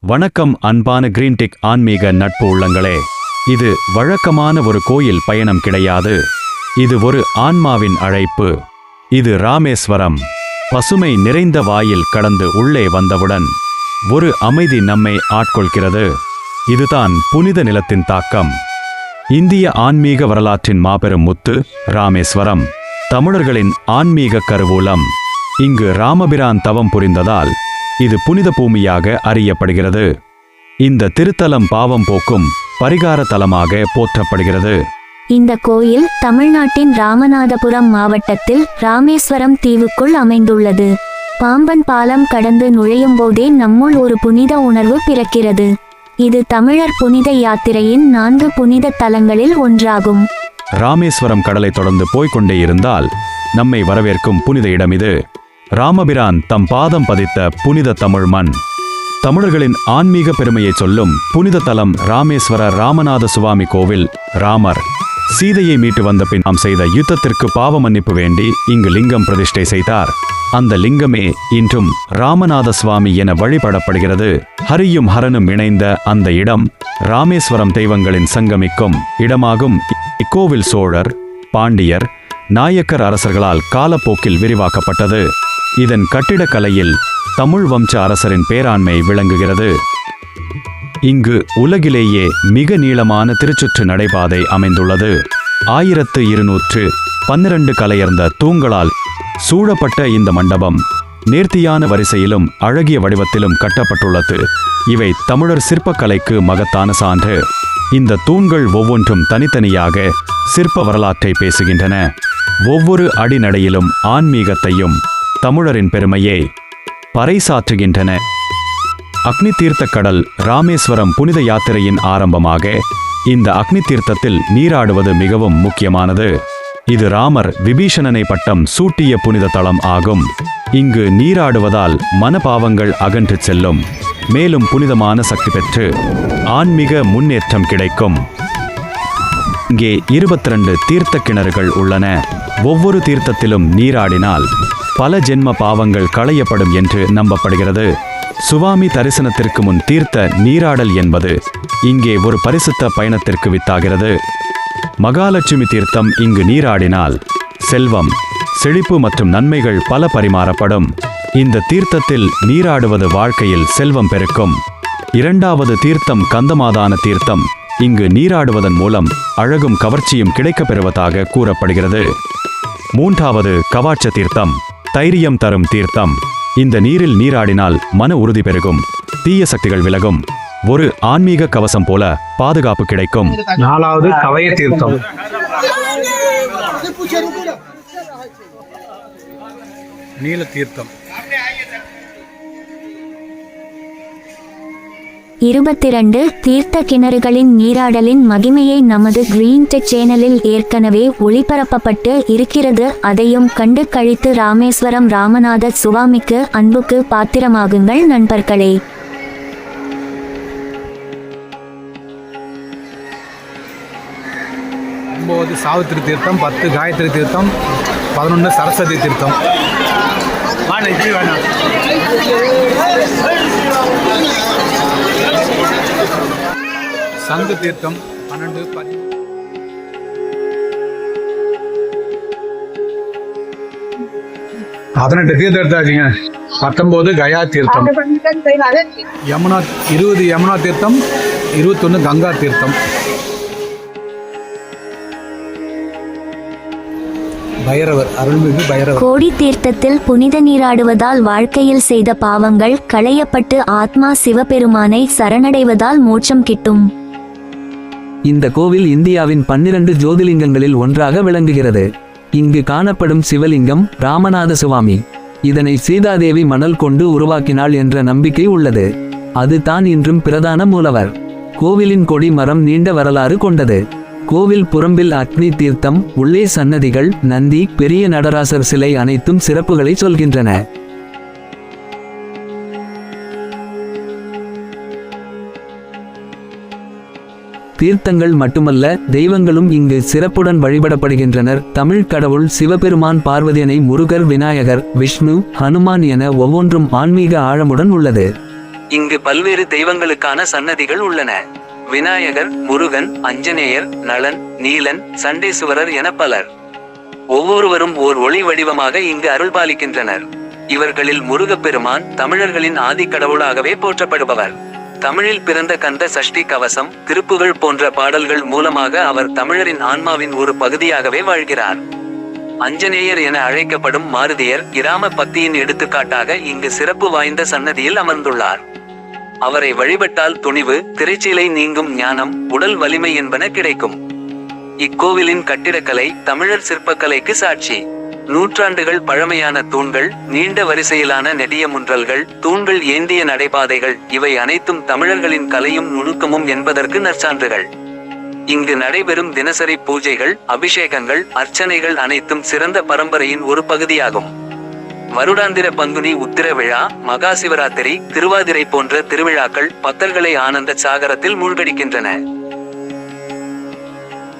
வணக்கம் அன்பான கிரீன்டிக் ஆன்மீக நட்பு உள்ளங்களே. இது வழக்கமான ஒரு கோயில் பயணம் கிடையாது. இது ஒரு ஆன்மாவின் அழைப்பு. இது ராமேஸ்வரம். பசுமை நிறைந்த வாயில் கடந்து உள்ளே வந்தவுடன் ஒரு அமைதி நம்மை ஆட்கொள்கிறது. இதுதான் புனித நிலத்தின் தாக்கம். இந்திய ஆன்மீக வரலாற்றின் மாபெரும் முத்து ராமேஸ்வரம். தமிழர்களின் ஆன்மீக கருவூலம். இங்கு ராமபிரான் தவம் புரிந்ததால் இது புனித பூமியாக அறியப்படுகிறது. இந்த திருத்தலம் பாவம் போக்கும் பரிகார தலமாக போற்றப்படுகிறது. இந்த கோயில் தமிழ்நாட்டின் ராமநாதபுரம் மாவட்டத்தில் ராமேஸ்வரம் தீவுக்குள் அமைந்துள்ளது. பாம்பன் பாலம் கடந்து நுழையும் போதே நம்முள் ஒரு புனித உணர்வு பிறக்கிறது. இது தமிழர் புனித யாத்திரையின் நான்கு புனித தலங்களில் ஒன்றாகும். ராமேஸ்வரம் கடலை தொடர்ந்து போய்க் கொண்டே இருந்தால் நம்மை வரவேற்கும் புனித இடம் இது. ராமபிரான் தம் பாதம் பதித்த புனித தமிழ் மண். தமிழர்களின் ஆன்மீக பெருமையை சொல்லும் புனித தலம் ராமேஸ்வர ராமநாத சுவாமி கோவில் ராமர். சீதையை மீட்டு வந்த பின் நாம் செய்த யுத்தத்திற்கு பாவ மன்னிப்பு வேண்டி இங்கு லிங்கம் பிரதிஷ்டை செய்தார். அந்த லிங்கமே இன்றும் ராமநாத சுவாமி என வழிபடப்படுகிறது. ஹரியும் ஹரனும் இணைந்த அந்த இடம் ராமேஸ்வரம் தெய்வங்களின் சங்கமிக்கும் இடமாகும். இக்கோவில் சோழர் பாண்டியர் நாயக்கர் அரசர்களால் காலப்போக்கில் விரிவாக்கப்பட்டது. இதன் கட்டிடக்கலையில் தமிழ் வம்ச அரசரின் பேராண்மை விளங்குகிறது. இங்கு உலகிலேயே மிக நீளமான திருச்சுற்று நடைபாதை அமைந்துள்ளது. ஆயிரத்து இருநூற்று பன்னிரண்டு கலையர்ந்த தூண்களால் சூழப்பட்ட இந்த மண்டபம் நேர்த்தியான வரிசையிலும் அழகிய வடிவத்திலும் கட்டப்பட்டுள்ளது. இவை தமிழர் சிற்பக்கலைக்கு மகத்தான சான்று. இந்த தூண்கள் ஒவ்வொன்றும் தனித்தனியாக சிற்ப வரலாற்றை பேசுகின்றன. ஒவ்வொரு அடிநடையிலும் ஆன்மீகத்தையும் தமிழரின் பெருமையை பறைசாற்றுகின்றன. அக்னி தீர்த்த கடல் ராமேஸ்வரம் புனித யாத்திரையின் ஆரம்பமாக இந்த அக்னி தீர்த்தத்தில் நீராடுவது மிகவும் முக்கியமானது. இது ராமர் விபீஷணனை பட்டம் சூட்டிய புனித தலம் ஆகும். இங்கு நீராடுவதால் மனபாவங்கள் அகன்று செல்லும். மேலும் புனிதமான சக்தி பெற்று ஆன்மீக முன்னேற்றம் கிடைக்கும். இங்கே 22 தீர்த்த கிணறுகள் உள்ளன. ஒவ்வொரு தீர்த்தத்திலும் நீராடினால் பல ஜென்ம பாவங்கள் களையப்படும் என்று நம்பப்படுகிறது. சுவாமி தரிசனத்திற்கு முன் தீர்த்த நீராடல் என்பது இங்கே ஒரு பரிசுத்த பயணத்திற்கு வித்தாகிறது. மகாலட்சுமி தீர்த்தம் இங்கு நீராடினால் செல்வம் செழிப்பு மற்றும் நன்மைகள் பல பரிமாறப்படும். இந்த தீர்த்தத்தில் நீராடுவது வாழ்க்கையில் செல்வம் பெருக்கும். இரண்டாவது தீர்த்தம் கந்தமாதான தீர்த்தம் இங்கு நீராடுவதன் மூலம் அழகும் கவர்ச்சியும் கிடைக்கப் பெறுவதாக கூறப்படுகிறது. மூன்றாவது கவாட்ச தீர்த்தம் தைரியம் தரும் தீர்த்தம். இந்த நீரில் நீராடினால் மன உறுதி பெருகும். தீய சக்திகள் விலகும். ஒரு ஆன்மீக கவசம் போல பாதுகாப்பு கிடைக்கும். நாலாவது கவய தீர்த்தம். நீல தீர்த்தம். இருபத்திரண்டு தீர்த்த கிணறுகளின் நீராடலின் மகிமையை நமது கிரீன் டெக் சேனலில் ஏற்கனவே ஒளிபரப்பப்பட்டு இருக்கிறது. அதையும் கண்டு கழித்து ராமேஸ்வரம் ராமநாத சுவாமிக்கு அன்புக்கு பாத்திரமாகுங்கள் நண்பர்களே. ஒன்பது சாவித்திரி தீர்த்தம் பத்து காயத்ரி தீர்த்தம் பதினொன்று சரஸ்வதி தீர்த்தம். சங்கு தீர்த்தம் பன்னெண்டு பதி பதினெட்டு தீர்த்தம் எடுத்தாச்சுங்க. பத்தொம்போது கயா தீர்த்தம். யமுனா இருபது யமுனா தீர்த்தம் இருபத்தொன்று கங்கா தீர்த்தம். பைரவர் அருள்மிகு பைரவர். கோடி தீர்த்தத்தில் புனித நீராடுவதால் வாழ்க்கையில் செய்த பாவங்கள் களையப்பட்டு ஆத்மா சிவபெருமானை சரணடைவதால் மோட்சம் கிட்டும். இந்த கோவில் இந்தியாவின் பன்னிரண்டு ஜோதிலிங்கங்களில் ஒன்றாக விளங்குகிறது. இங்கு காணப்படும் சிவலிங்கம் ராமநாத சுவாமி. இதனை சீதாதேவி மணல் கொண்டு உருவாக்கினாள் என்ற நம்பிக்கை உள்ளது. அது தான் இன்றும் பிரதான மூலவர். கோவிலின் கொடி மரம் நீண்ட வரலாறு கொண்டது. கோவில் புறம்பில் அக்னி தீர்த்தம் உள்ளே சன்னதிகள் நந்தி பெரிய நடராசர் சிலை அனைத்தும் சிறப்புகளை சொல்கின்றன. தீர்த்தங்கள் மட்டுமல்ல தெய்வங்களும் இங்கு சிறப்புடன் வழிபடப்படுகின்றனர். தமிழ் கடவுள் சிவபெருமான் பார்வதியனை முருகர் விநாயகர் விஷ்ணு ஹனுமான் என ஒவ்வொன்றும் ஆன்மீக ஆழமுடன் உள்ளது. இங்கு பல்வேறு தெய்வங்களுக்கான சன்னதிகள் உள்ளன. விநாயகர் முருகன் அஞ்சனேயர் நலன் நீலன் சண்டேசுவரர் என பலர். ஒவ்வொருவரும் ஓர் ஒளி வடிவமாக இங்கு அருள்பாலிக்கின்றனர் இவர்களில் முருகப்பெருமான் தமிழர்களின் ஆதி கடவுளாகவே போற்றப்படுபவர். தமிழில் பிறந்த கந்த சஷ்டி கவசம் திருப்புகழ் போன்ற பாடல்கள் மூலமாக அவர் தமிழரின் ஆன்மாவின் ஒரு பகுதியாகவே வாழ்கிறார். அஞ்சனேயர் என அழைக்கப்படும் மாருதியர் கிராம பக்தியின் எடுத்துக்காட்டாக இங்கு சிறப்பு வாய்ந்த சன்னதியில் அமர்ந்துள்ளார். அவரை வழிபட்டால் துணிவு திரைச்சீலை நீங்கும் ஞானம் உடல் வலிமை என்பன கிடைக்கும். இக்கோவிலின் கட்டிடக்கலை தமிழர் சிற்பக்கலைக்கு சாட்சி. நூற்றாண்டுகள் பழமையான தூண்கள் நீண்ட வரிசையிலான நெடிய முன்றல்கள் தூண்கள் ஏந்திய நடைபாதைகள் இவை அனைத்தும் தமிழர்களின் கலையும் நுணுக்கமும் என்பதற்கு நற்சான்றுகள். இங்கு நடைபெறும் தினசரி பூஜைகள் அபிஷேகங்கள் அர்ச்சனைகள் அனைத்தும் சிறந்த பரம்பரையின் ஒரு பகுதியாகும். வருடாந்திர பங்குனி உத்திர விழா மகா சிவராத்திரி திருவாதிரை போன்ற திருவிழாக்கள் பக்தர்களை ஆனந்த சாகரத்தில் மூழ்கடிக்கின்றன.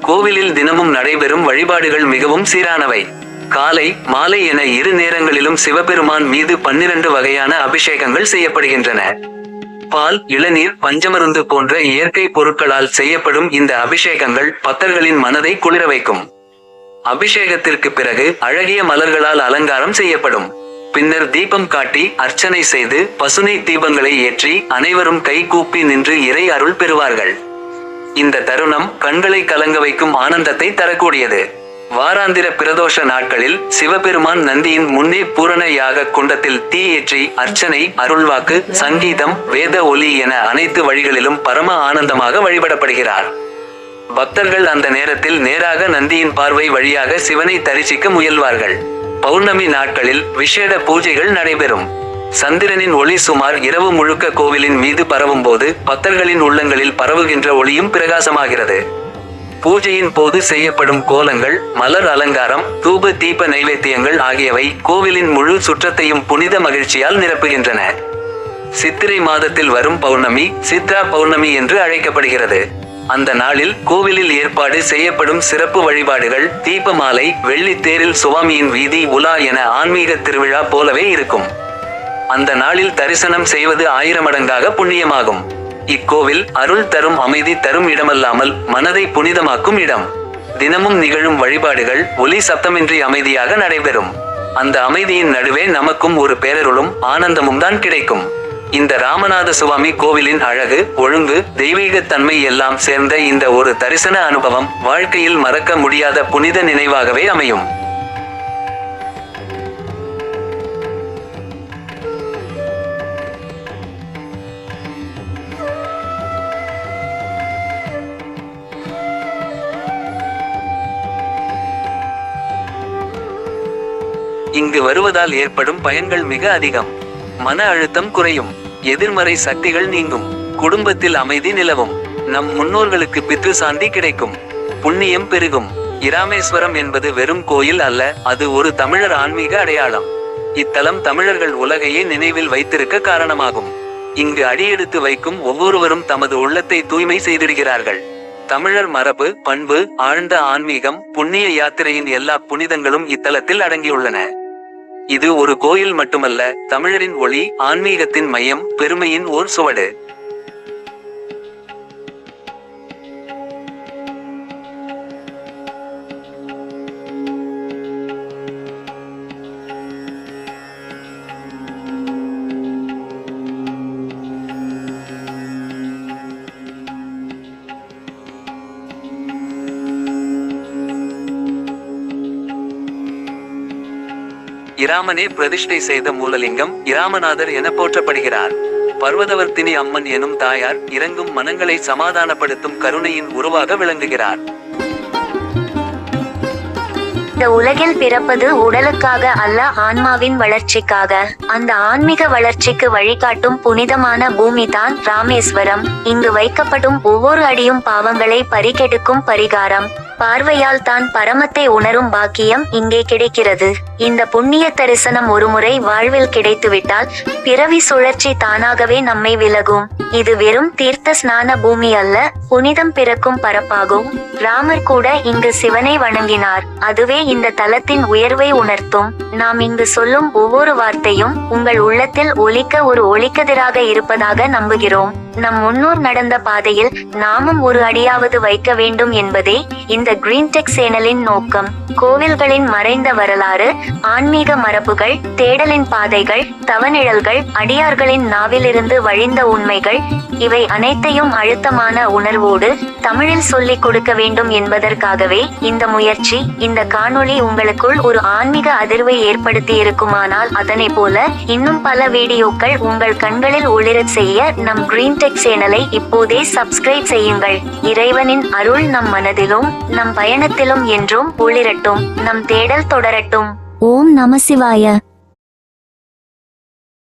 கோவிலில் தினமும் நடைபெறும் வழிபாடுகள் மிகவும் சீரானவை. காலை மாலை என இரு நேரங்களிலும் சிவபெருமான் மீது பன்னிரண்டு வகையான அபிஷேகங்கள் செய்யப்படுகின்றன. பால் இளநீர் பஞ்சமருந்து போன்ற இயற்கை பொருட்களால் செய்யப்படும் இந்த அபிஷேகங்கள் பக்தர்களின் மனதை குளிர வைக்கும். அபிஷேகத்திற்கு பிறகு அழகிய மலர்களால் அலங்காரம் செய்யப்படும். பின்னர் தீபம் காட்டி அர்ச்சனை செய்து பசுனை தீபங்களை ஏற்றி அனைவரும் கைகூப்பி நின்று இறை அருள் பெறுவார்கள். இந்த தருணம் கண்களை கலங்க வைக்கும் ஆனந்தத்தை தரக்கூடியது. வாராந்திர பிரதோஷ நாட்களில் சிவபெருமான் நந்தியின் முன்னே பூரண யாக குண்டத்தில் தீயேற்றி அர்ச்சனை அருள்வாக்கு சங்கீதம் வேத ஒலி என அனைத்து வழிகளிலும் பரம ஆனந்தமாக வழிபடப்படுகிறார். பக்தர்கள் அந்த நேரத்தில் நேராக நந்தியின் பார்வை வழியாக சிவனை தரிசிக்க முயல்வார்கள். பௌர்ணமி நாட்களில் விசேட பூஜைகள் நடைபெறும். சந்திரனின் ஒளி சுமார் இரவு முழுக்க கோவிலின் மீது பரவும் போது பக்தர்களின் உள்ளங்களில் பரவுகின்ற ஒளியும் பிரகாசமாகிறது. பூஜையின் போது செய்யப்படும் கோலங்கள் மலர் அலங்காரம் தூப தீப நைவேத்தியங்கள் ஆகியவை கோவிலின் முழு சுற்றத்தையும் புனித மகிழ்ச்சியால் நிரப்புகின்றன. சித்திரை மாதத்தில் வரும் பௌர்ணமி சித்ரா பௌர்ணமி என்று அழைக்கப்படுகிறது. அந்த நாளில் கோவிலில் ஏற்பாடு செய்யப்படும் சிறப்பு வழிபாடுகள் தீபமாலை வெள்ளி தேரில் சுவாமியின் வீதி உலா என ஆன்மீக திருவிழா போலவே இருக்கும். அந்த நாளில் தரிசனம் செய்வது ஆயிரமடங்காக புண்ணியமாகும். இக்கோவில் அருள் தரும் அமைதி தரும் இடமல்லாமல் மனதை புனிதமாக்கும் இடம். தினமும் நிகழும் வழிபாடுகள் ஒலி சத்தமின்றி அமைதியாக நடைபெறும். அந்த அமைதியின் நடுவே நமக்கும் ஒரு பேரருளும் ஆனந்தமும் தான் கிடைக்கும். இந்த ராமநாத சுவாமி கோவிலின் அழகு ஒழுங்கு தெய்வீகத் தன்மை எல்லாம் சேர்ந்த இந்த ஒரு தரிசன அனுபவம் வாழ்க்கையில் மறக்க முடியாத புனித நினைவாகவே அமையும். இங்கு வருவதால் ஏற்படும் பயன்கள் மிக அதிகம். மன அழுத்தம் குறையும். எதிர்மறை சக்திகள் நீங்கும். குடும்பத்தில் அமைதி நிலவும். நம் முன்னோர்களுக்கு பித்ரு சாந்தி கிடைக்கும். புண்ணியம் பெருகும். இராமேஸ்வரம் என்பது வெறும் கோயில் அல்ல அது ஒரு தமிழர் ஆன்மீக அடையாளம். இத்தலம் தமிழர்கள் உலகையே நினைவில் வைத்திருக்க காரணமாகும். இங்கு அடியெடுத்து வைக்கும் ஒவ்வொருவரும் தமது உள்ளத்தை தூய்மை செய்திடுகிறார்கள். தமிழர் மரபு பண்பு ஆழ்ந்த ஆன்மீகம் புண்ணிய யாத்திரையின் எல்லா புனிதங்களும் இத்தலத்தில் அடங்கியுள்ளன. இது ஒரு கோயில் மட்டுமல்ல தமிழரின் ஒளி ஆன்மீகத்தின் மையம் பெருமையின் ஓர் சுவடு. இராமனே பிரதிஷ்டை செய்த மூலலிங்கம் இராமநாதர் என போற்றப்படுகிறார். பர்வதவர்த்தினி அம்மன் எனும் தாயார் இறங்கும் மனங்களை சமாதானப்படுத்தும் கருணையின் உருவாக விளங்குகிறார். இந்த உலகில் பிறப்பது உடலுக்காக அல்ல ஆன்மாவின் வளர்ச்சிக்காக. அந்த ஆன்மீக வளர்ச்சிக்கு வழிகாட்டும் புனிதமான பூமிதான் ராமேஸ்வரம். இங்கு வைக்கப்படும் ஒவ்வொரு அடியும் பாவங்களை பறிகெடுக்கும் பரிகாரம். பார்வையால் தான் பரமத்தை உணரும் பாக்கியம் இங்கே கிடைக்கிறது. இந்த புண்ணிய தரிசனம் ஒருமுறை வாழ்வில் கிடைத்துவிட்டால் பிறவி சுழற்சி தானாகவே நம்மை விலகும். இது வெறும் தீர்த்த ஸ்நான பூமி அல்ல புனிதம் பிறக்கும் பரப்பாகும். ராமர் கூட இங்கு சிவனை வணங்கினார். அதுவே இந்த தலத்தின் உயர்வை உணர்த்தும். நாம் இங்கு சொல்லும் ஒவ்வொரு வார்த்தையும் உங்கள் உள்ளத்தில் ஒலிக்க ஒரு ஒளிக்கதிராக இருப்பதாக நம்புகிறோம். நம் முன்னோர் நடந்த பாதையில் நாமும் ஒரு அடியாவது வைக்க வேண்டும் என்பதே இந்த கிரீன் டெக் சேனலின் நோக்கம். கோவில்களின் மறைந்த வரலாறு ஆன்மீக மரபுகள் தேடலின் பாதைகள் தவநிழல்கள் அடியார்களின் நாவிலிருந்து வழிந்த உண்மைகள் இவை அனைத்தையும் அழுத்தமான உணர்வோடு தமிழில் சொல்லிக் கொடுக்க வேண்டும் என்பதற்காகவே இந்த முயற்சி இந்த காணொளி உங்களுக்குள் ஒரு ஆன்மீக அதிர்வை ஏற்படுத்தி இருக்குமானால் அதனை போல இன்னும் பல வீடியோக்கள் உங்கள் கண்களில் ஒளிரச் செய்ய நம் கிரீன் டெக் சேனலை இப்போதே சப்ஸ்கிரைப் செய்யுங்கள். இறைவனின் அருள் நம் மனதிலும் நம் பயணத்திலும் என்றும் ஒளிரட்டும் நம் தேடல் தொடரட்டும். ఓం నమశివాయ